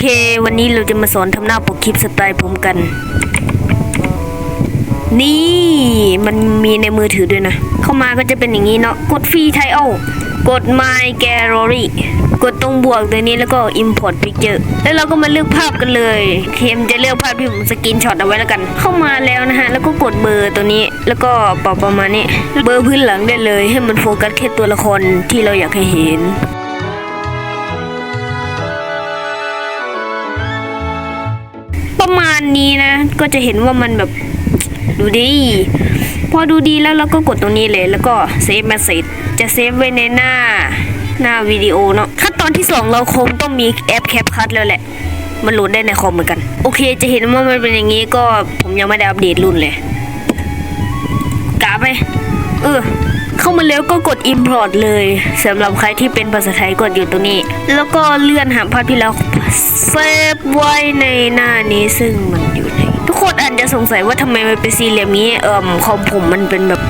เค วันนี้เราจะมาสอนทำหน้าปกคลิปสไตล์ผมกัน นี่มันมีในมือถือด้วยนะ เข้ามาก็จะเป็นอย่างนี้เนาะ กดฟรีไทเอากด My Gallery กดตรงบวกตัวนี้แล้วก็ Import Picture แล้วเราก็มาเลือกภาพกันเลยเคมจะเลือกภาพที่ผมสกรีนช็อตเอาไว้แล้วกัน เข้ามาแล้วนะฮะ แล้วก็กดเบอร์ตัวนี้ แล้วก็ปรับประมาณนี้ เบอร์พื้นหลังได้เลย ให้มันโฟกัสแค่ตัวละครที่เราอยากให้เห็น ประมาณนี้นะ ก็จะเห็นว่ามันแบบดูดี พอดูดีแล้วเราก็กดตรงนี้เลย แล้วก็เซฟม s เ g e จจะเซฟไว้ในหน้าหน้าวิดีโอเนาะขั้นตอนที่ 2 เราคงต้องมีแอปแคปคัทแล้วแหละ มันโหลดได้ในคอมเหมือนกัน โอเคจะเห็นว่ามันเป็นอย่างนี้ก็ผมยังไม่ได้อัปเดตรุ่นเลยกาไปเออ เข้ามาแล้วก็กด import เลยสำหรับใครที่เป็นภาษาไทยกดอยู่ตรงนี้ แล้วก็เลื่อนหาภาพที่เราเซฟไว้ในหน้านี้ซึ่งมันอยู่ในทุกคนอาจจะสงสัยว่าทำไมมันเป็นสี่เหลี่ยมนี้เอ่มคอมผมมันเป็นแบบ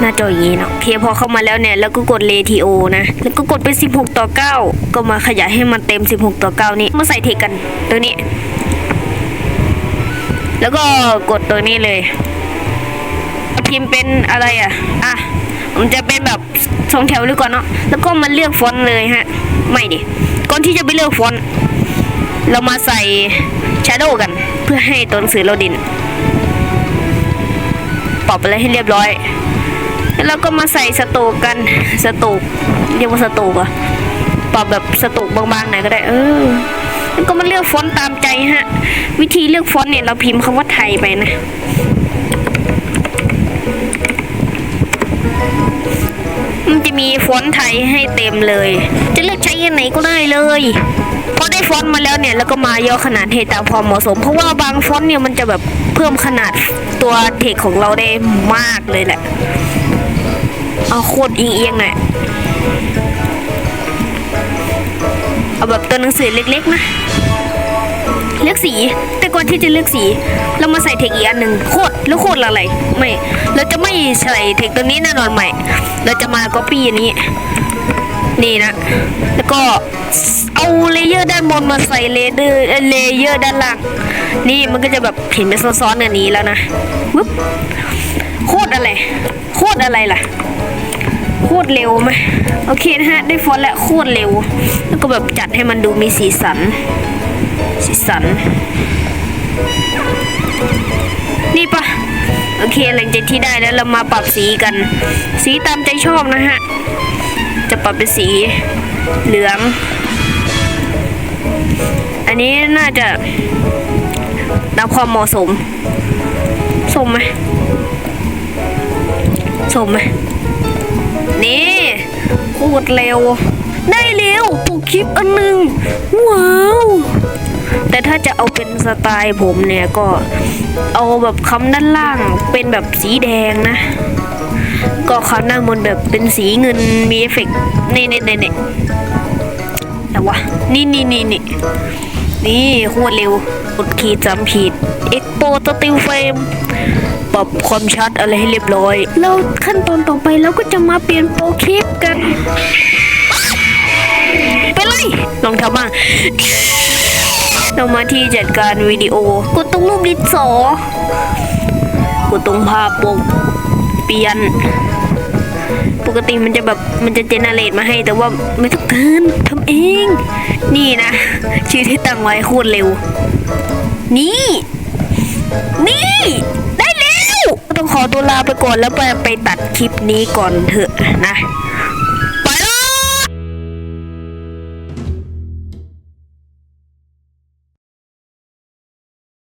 หน้าจออย่างนี้เนาะโอเคพอเข้ามาแล้วเนี่ยแล้วก็กดเลทีโอนะ แล้วก็กดเป็น 16 ต่อ 9 ก็มาขยายให้มันเต็ม 16 ต่อ 9 นี้มาใส่เทกันตัวนี้ แล้วก็กดตัวนี้เลยพิมพ์เป็นอะไรอะ อะ ผมจะเป็นแบบสองแถวเลยก่อนเนาะแล้วก็มาเลือกฟอนต์เลยฮะ ไม่ดิก่อนที่จะไปเลือกฟอนต์เรามาใส่ Shadow กัน เพื่อให้ตัวหนังสือเราด่นปรับอะไรให้เรียบร้อย แล้วเราก็มาใส่สตกกันสตกเรียกว่าสโตกอะปรับแบบสตกบางๆหน่อยก็ได้ เออแล้วก็มาเลือกฟอนต์ตามใจฮะ วิธีเลือกฟอนต์เนี่ยเราพิมพ์คำว่าไทยไปนะ จะมีฟอนต์ไทยให้เต็มเลย จะเลือกใช้อันไหนก็ได้เลยพอได้ฟอนต์มาแล้วเนี่ยแล้วก็มาย่อขนาดให้ตามความเหมาะสม เพราะว่าบางฟอนต์เนี่ยมันจะแบบเพิ่มขนาดตัวเทคของเราได้มากเลยแหละ เอาโคตรเอียงๆหน่อยเอาแบบตัวหนังสือเล็กๆนะ เลือกสี แต่ก่อนที่จะเลือกสี เรามาใส่เทคอีกอันหนึ่งโคตรแล้วโคตรอะไรไม่ เราจะไม่ใส่เทคตัวนี้แน่นอนใหม่ เราจะมาก๊อปปี้อันนี้ นี่นะ แล้วก็เอาเลเยอร์ด้านบนมาใส่เลเดอร์เลเยอร์ด้านล่าง นี่มันก็จะแบบเห็นเป็นซ้อนๆกันนี้แล้วนะวึบโคตรอะไร โคตรอะไรล่ะโคตรเร็วไหมโอเคนะฮะ ได้ฟอนต์แล้วโคตรเร็ว แล้วก็แบบจัดให้มันดูมีสีสัน สีสัน นี่ปะโอเคหลังจากที่ได้แล้วเรามาปรับสีกัน สีตามใจชอบนะฮะ จะปรับเป็นสีเหลือง อันนี้น่าจะตามความเหมาะสม สมไหมสมไหมนี่โคตรเร็ว ได้เร็วปกคลิปอันหนึ่งว้าว แต่ถ้าจะเอาเป็นสไตล์ผมเนี่ยก็เอาแบบคำด้านล่างเป็นแบบสีแดงนะ ก็คำด้านบนแบบเป็นสีเงินมีเอฟเฟกต์นี่นี่นี่นี่แต่ว่านี่นี่นี่นี่นี่โคตรเร็วกดขีดจำขีดเอ็กโปตติลเฟรมปรับความชัดอะไรให้เรียบร้อย แล้วขั้นตอนต่อไปเราก็จะมาเปลี่ยนโปรคลิปกัน ไปเลย ลองทำบ้าง เรามาที่จัดการวิดีโอ กดตรงรูปดินสอกดตรงภาพปกเปลี่ยน ปกติมันจะแบบมันจะเจเนเรตมาให้แต่ว่าไม่ต้องการทำเอง นี่นะ ชื่อที่ตั้งไว้โคตรเร็ว นี่ นี่ ได้เร็วต้องขอตัวลาไปก่อนแล้วไปไปตัดคลิปนี้ก่อนเถอะนะ